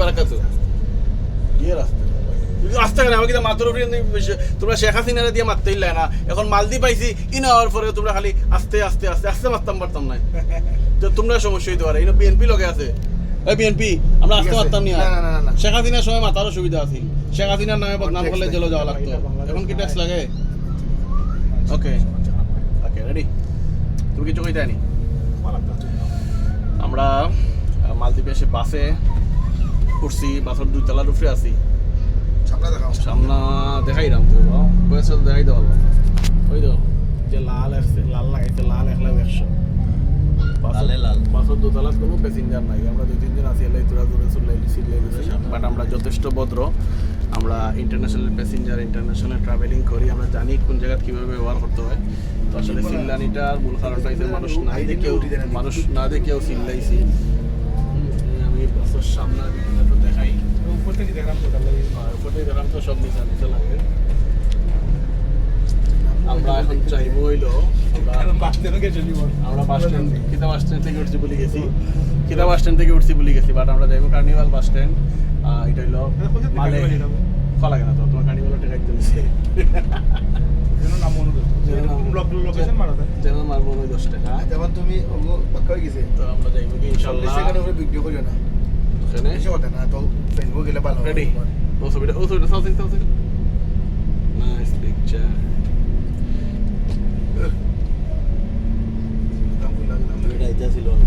বারাকাতু। রাস্তা। রাস্তা কেন? আমাকে মাত্র উপরে তোমরা শেখ হাসিনারে দিয়ে মারতে ইল্লা না। এখন মালদি পাইছি ইনা হওয়ার পরে তোমরা খালি আস্তে আস্তে আস্তে আস্তে মারতাম পারতাম না তো তোমরা সমস্যা হইতে পারে। বিএনপি লগে আছে। এই বিএনপি আমরা ঠিক আস্তে আছে। মারতাম নি না, না, না, না, না। শেখ হাসিনার সময় মাথারও সুবিধা আছিল। শেখ হাসিনার নামে বদনাম করলে জেলে যাওয়া লাগতো। এখন কি ট্যাক্স লাগে? ওকে ওকে রেডি তুমি কিছু কইতে আমরা মালদ্বীপে এসে বাসে উঠছি বাসের দুই তলার উপরে আছি সামনে দেখাই রাম তো বয়স দেখাই দেওয়া ওই তো যে লাল আসছে লাল লাগাইছে লাল এক লাখ একশো লালে লাল। বাসের দোতলাত কোনো প্যাসেঞ্জার নাই। আমরা দুই তিনজন আছি এলাই তোরা দূরে চলে বাট আমরা যথেষ্ট ভদ্র। আমরা ইন্টারন্যাশনাল প্যাসেঞ্জার ইন্টারন্যাশনাল ট্রাভেলিং করি। আমরা জানি কোন জায়গা কীভাবে ব্যবহার করতে হয়। তো আসলে সিল্লানিটার মূল কারণটা মানুষ না দেখেও মানুষ না দেখেও সিল্লাইছি এই আমি বাসের সামনে একটু দেখাই উপর থেকে দেখলাম টোটাল লাগে আর উপরে দেখলাম তো সব নিচে নিচে লাগে। আমরা এখন চাইব হইল আমরা বাস স্ট্যান্ড কিতা বাস স্ট্যান্ড থেকে উঠছি বলে গেছি। কিতা বাস স্ট্যান্ড থেকে উঠছি বলে গেছি বাট আমরা যাইবো কার্নিভাল বাস স্ট্যান্ড। এটা হইল মালে কলা কেন তো তোমার কার্নিভাল টেকাই দিয়েছে যেন নাম মনে করো যেন নাম- ব্লক লোকেশন মারা যায়। যেন মারবো ওই দশ টাকা। তুমি ওগো পাক্কা হয়ে গেছে। তো আমরা যাইবো কি ইনশাল্লাহ। ভিডিও করিও না। ওখানে? কথা না তো গেলে ভালো রেডি ও ছবিটা ও ছবিটা সাউথিং সাউথিং নাইস পিকচার এটা ইতিহাস ছিল না আমরা ভিডিও